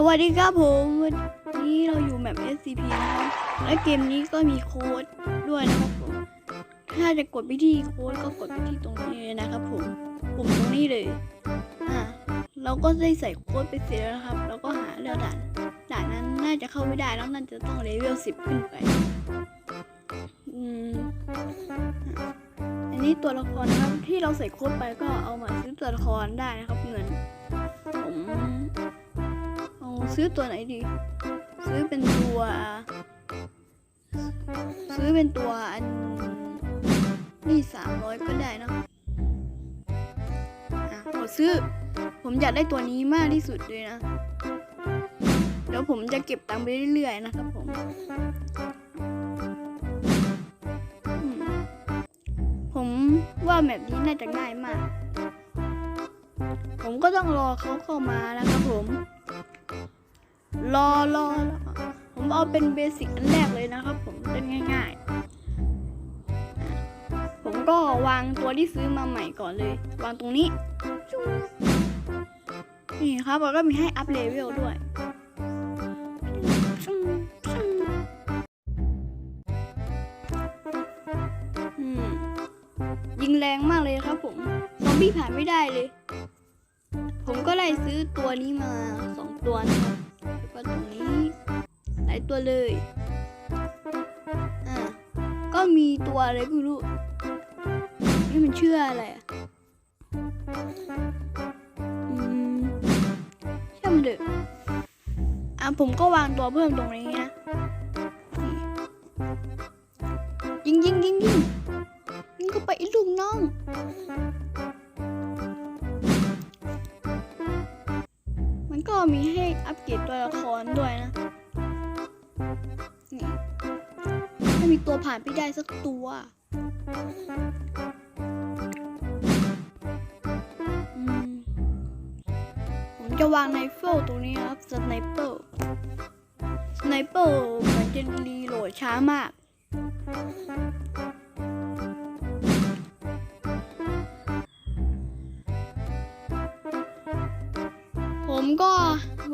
สวัสดีครับผมวันนี้เราอยู่แมป SCP นะครับ และเกมนี้ก็มีโค้ดด้วยนะครับผมถ้าจะกดไปที่โค้ดก็กดไปที่ตรงนี้เลยนะครับผมปุ่มตรงนี้เลยอ่าเราก็ได้ใส่โค้ดไปเสร็จแล้วนะครับ เราก็หาเลือกด่านด่านนั้นน่าจะเข้าไม่ได้แล้วน่าจะต้องเลเวล10ขึ้นไปอืมอันนี้ตัวละครนะครับที่เราใส่โค้ดไปก็เอามาซื้อตัวละครได้นะครับเหมือนผม ซื้อตัวไหนดี ซื้อเป็นตัว ซื้อเป็นตัวอันนี่สามร้อยก็ได้เนะอะขอซื้อ ผมอยากได้ตัวนี้มากที่สุดเลยนะเดี๋ยวผมจะเก็บตังค์ไปเรื่อยๆนะครับผมอืมผมว่าแบบนี้น่าจะง่ายมาก ผมก็ต้องรอเขาเข้ามานะครับผม รอรอรอผมเอาเป็นเบสิกอันแรกเลยนะครับ ผมเป็นง่ายๆ ผมก็วางตัวที่ซื้อมาใหม่ก่อนเลยวางตรงนี้ นี่ครับแล้วก็มีให้อัพเลเวลด้วยยิงแรงมากเลยครับผม ซอมบี้ผ่านไม่ได้เลย ผมก็ไล่ซื้อตัวนี้มาสองตัวนะครับแล้ว ก็ตรงนี้หลายตัวเลยอ่าก็มีตัวอะไรก็ไม่รู้นี่มันเชื่ออะไรอะอืมช่างมันเถอะอะผมก็วางตัวเพิ่มตรงนี้นะยิงยิงยิงยิงยิงเข้าไปอ้ลูกน้อง็มีให้อัปเกรดตัวละครด้วยนะ นี่ถ้ามีตัวผ่านไปได้สักตัวอืมผมจะวางไนเฟิลตรงนี้นะครับสไนเปอร์สไนเปอร์มือนจะรีโหลดช้ามาก ผมก็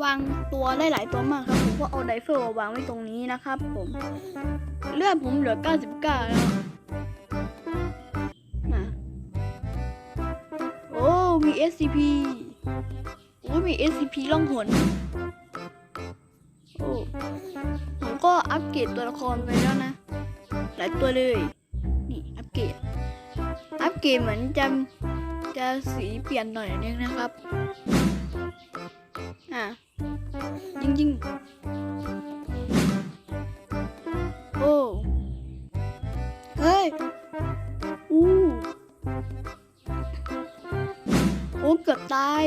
วางตัวได้หลายตัวมากครับ ผมก็เอาไดเฟิลมาวางไว้ตรงนี้นะครับผมเลือดผมเหลือ 99 แล้วโอ้ มี SCP โอ้ มี SCP ล่องหนโอ้ผมก็อัปเกรดตัวละครไปแล้วนะ หลายตัวเลย นี่ อัปเกรด อัปเกรดเหมือนจะจะสีเปลี่ยนหน่อยนึงนะครับ อะยิงยิงโอ้เฮ้ยอู้โอ้เกือบตาย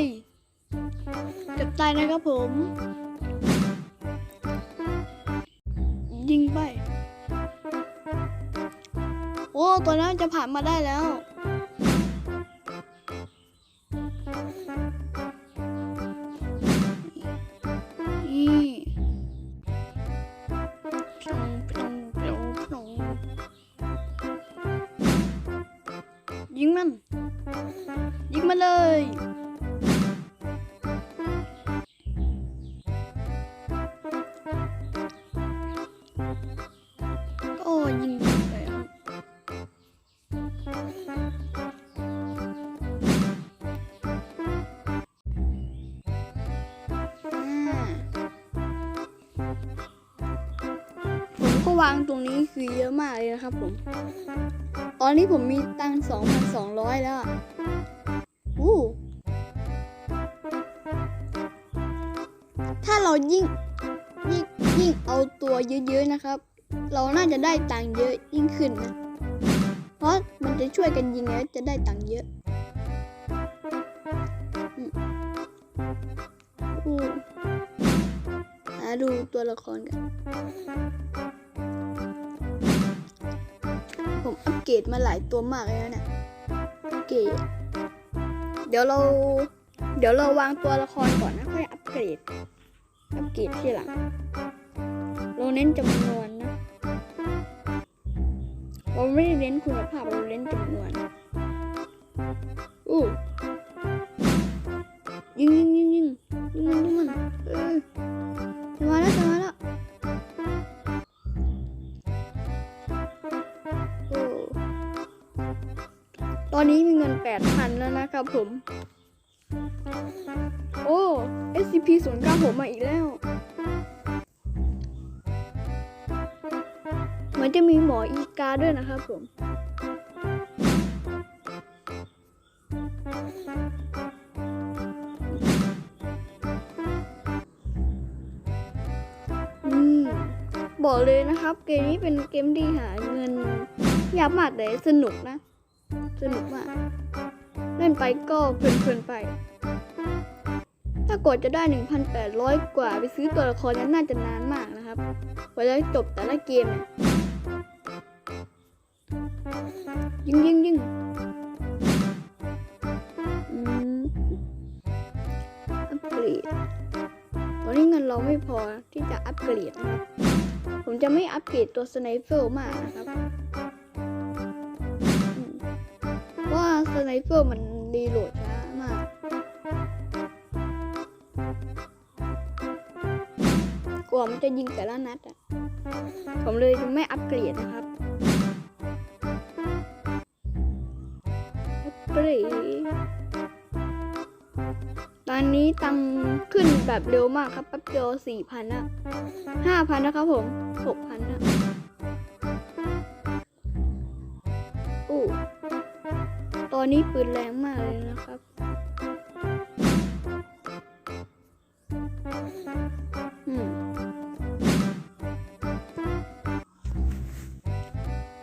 เกือบตายนะครับผม ยิงไปโอ้ตัวนั้นจะผ่านมาได้แล้ว ยิงมาเลย โอ้ยิง วางตรงนี้คือเยอะมากเลยนะครับผมตอนนี้ผมมีตังค์2,200แล้ว อู้ ถ้าเรายิ่งยิ่งยิ่งเอาตัวเยอะๆนะครับ เราน่าจะได้ตังค์เยอะยิ่งขึ้นนะ เพราะมันจะช่วยกันยิงแล้วจะได้ตังค์เยอะอืมอู้หาดูตัวละครกัน ผมอัปเกรดมาหลายตัวมากเลยนะเนี่ยอัปเกรดเดี๋ยวเรา เดี๋ยวเราวางตัวละครก่อนนะค่อยอัปเกรด อัปเกรดที่หลัง เราเน้นจำนวนนะเราไม่ได้เน้นคุณภาพเราเน้นจำนวน นี้มีเงินแปดพันแล้วนะครับผม โอ้ SCP 0 9ผมมาอีกแล้ว เหมือนจะมีหมออีกาด้วยนะครับผมอืมบอกเลยนะครับ เกมนี้เป็นเกมที่หาเงินยากมากแต่สนุกนะ สนุกมากเล่นไปก็เพลินๆไป ถ้ากดจะได้ 1,800 กว่าไปซื้อตัวละครนั้นน่าจะนานมากนะครับกว่าจะจบแต่ละเกมเนี่ยยิงยิงยิงอัปเกรดตอนนี้เงินเราไม่พอที่จะอัปเกรดนะครับ ผมจะไม่อัปเกรดตัวสไนเปอร์มากนะครับ เพราะว่าสไนเปอร์มันรีโหลดช้ามากกว่ามันจะยิงแต่ละนัดอะ ผมเลยจะไม่อัปเกรดนะครับ อัปเกรด ตอนนี้ตังขึ้นแบบเร็วมากครับแป๊บเดียวสี่พันอะห้าพันนะครับผมหกพันอะ อนนี้ปืนแรงมากเลยนะครับ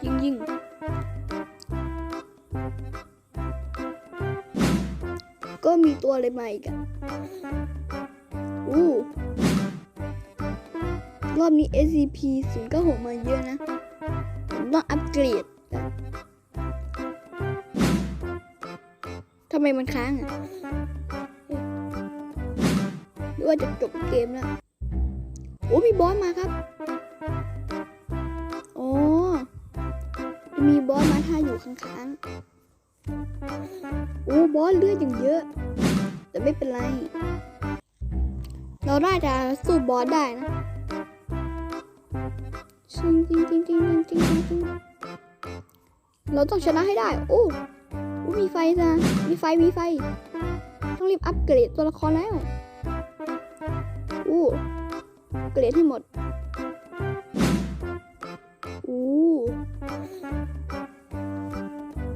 ยิงยิงก็มีตัวอะไรมาอีกอะอู้รอบนี้ SCP 0 9 6มาเยอะนะ ผมต้องอัปเกรดอะท ไมมันค้างอะเอ๊ะหรือว่าจะจบเกมแล้วโอ้มีบอสมาครับโอ้มีบอสมาท่าอยู่ข้างๆโอ้บอสเลือดอย่างเยอะ แต่ไม่เป็นไร เราได้จะสู้บอสได้นะจริงจริงจริงจริงจริงจริงเราต้องชนะให้ได้ โอ้ มีไฟจ้ะมีไฟ มีไฟ ต้องรีบอัปเกรดตัวละครแล้ว อู้ เกรดให้หมด อู้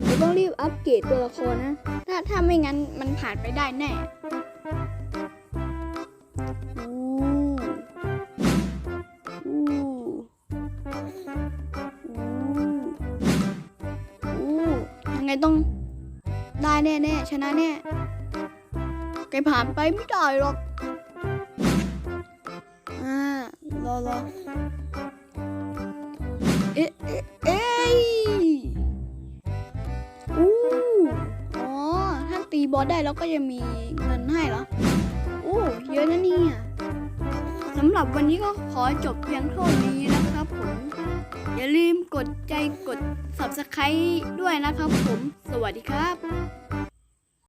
เราต้องรีบอัปเกรดตัวละครนะ ถ้าถ้าไม่งั้นมันผ่านไปได้แน่ ได้แน่แน่ๆชนะแน่แกผ่านไปไม่ได้หรอก อ่ารอรอเอ๊ะเอ๊ะเอ้ยอู้อ๋อ ถ้าตีบอสได้แล้วก็จะมีเงินให้เหรออู้เยอะนะเนี่ย สำหรับวันนี้ก็ขอจบเพียงเท่านี้นะครับผม อย่าลืมกดใจกด subscribe ด้วยนะครับผม สวัสดีครับ